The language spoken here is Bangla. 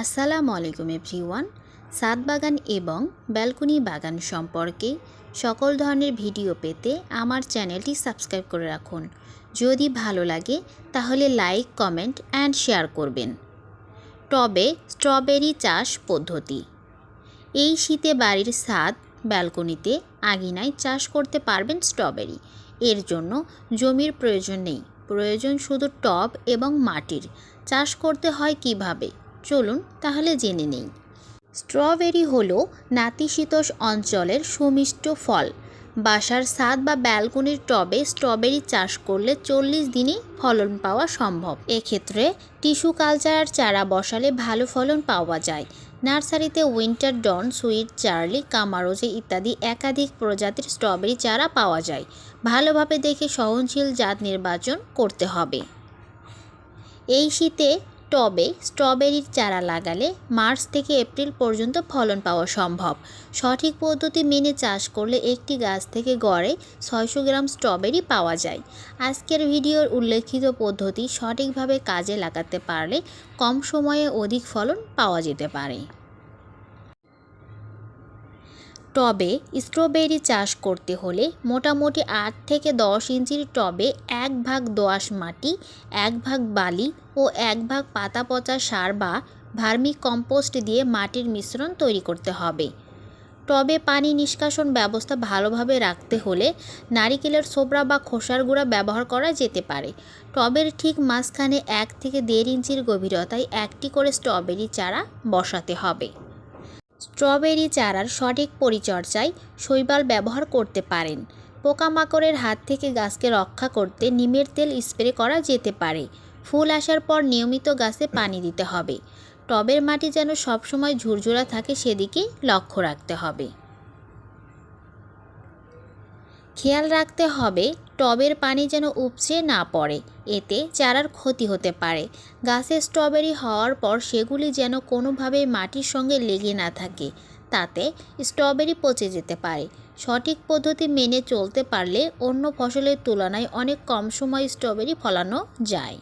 আসসালামু আলাইকুম এভরিওয়ান। সাদ বাগান এবং ব্যালকনি বাগান সম্পর্কে সকল ধরনের ভিডিও পেতে আমার চ্যানেলটি সাবস্ক্রাইব করে রাখুন। যদি ভালো লাগে, তাহলে লাইক, কমেন্ট অ্যান্ড শেয়ার করবেন। টবে স্ট্রবেরি চাষ পদ্ধতি। এই শীতে বাড়ির ছাদ, ব্যালকনিতে আগিনায় চাষ করতে পারবেন স্ট্রবেরি। এর জন্য জমির প্রয়োজন নেই। প্রয়োজন শুধু টব এবং মাটির। চাষ করতে হয় কীভাবে? চলুন তাহলে জেনে নেই। স্ট্রবেরি হলো নাতিশীতোষ অঞ্চলের সুমিষ্ট ফল। বাসার ছাদ বা ব্যালকনির টবে স্ট্রবেরি চাষ করলে চল্লিশ দিনই ফলন পাওয়া সম্ভব। এক্ষেত্রে টিস্যু কালচার চারা বসালে ভালো ফলন পাওয়া যায়। নার্সারিতে উইন্টার ডন, সুইট চার্লি কামারোজে ইত্যাদি একাধিক প্রজাতির স্ট্রবেরি চারা পাওয়া যায়। ভালোভাবে দেখে সহনশীল জাত নির্বাচন করতে হবে। এই শীতে টবে স্ট্রবেরির চারা লাগালে মার্চ থেকে এপ্রিল পর্যন্ত ফলন পাওয়া সম্ভব। সঠিক পদ্ধতি মেনে চাষ করলে একটি গাছ থেকে গড়ে ছয়শো গ্রাম স্ট্রবেরি পাওয়া যায়। আজকের ভিডিওর উল্লেখিত পদ্ধতি সঠিকভাবে কাজে লাগাতে পারলে কম সময়ে অধিক ফলন পাওয়া যেতে পারে। টবে স্ট্রবেরি চাষ করতে হলে মোটামুটি আট থেকে দশ ইঞ্চির টবে এক ভাগ দোআঁশ মাটি, এক ভাগ বালি ও এক ভাগ পাতা পচা সার বা ভার্মি কম্পোস্ট দিয়ে মাটির মিশ্রণ তৈরি করতে হবে। টবে পানি নিষ্কাশন ব্যবস্থা ভালোভাবে রাখতে হলে নারিকেলের ছোবড়া বা খোসার গুঁড়া ব্যবহার করা যেতে পারে। টবের ঠিক মাঝখানে এক থেকে দেড় ইঞ্চির গভীরতায় একটি করে স্ট্রবেরি চারা বসাতে হবে। স্ট্রবেরি চারার সঠিক পরিচর্যায় শৈবাল ব্যবহার করতে পারেন। পোকামাকড়ের হাত থেকে গাছকে রক্ষা করতে নিমের তেল স্প্রে করা যেতে পারে। ফুল আসার পর নিয়মিত গাছে পানি দিতে হবে। টবের মাটি যেন সবসময় ঝুরঝুরা থাকে সেদিকে লক্ষ্য রাখতে হবে। খেয়াল রাখতে হবে টবের পানি যেন উপচে না পড়ে। এতে চারার ক্ষতি হতে পারে। গাছে স্ট্রবেরি হওয়ার পর সেগুলি যেন কোনোভাবেই মাটির সঙ্গে লেগে না থাকে, তাতে স্ট্রবেরি পচে যেতে পারে। সঠিক পদ্ধতি মেনে চলতে পারলে অন্য ফসলের তুলনায় অনেক কম সময় স্ট্রবেরি ফলানো যায়।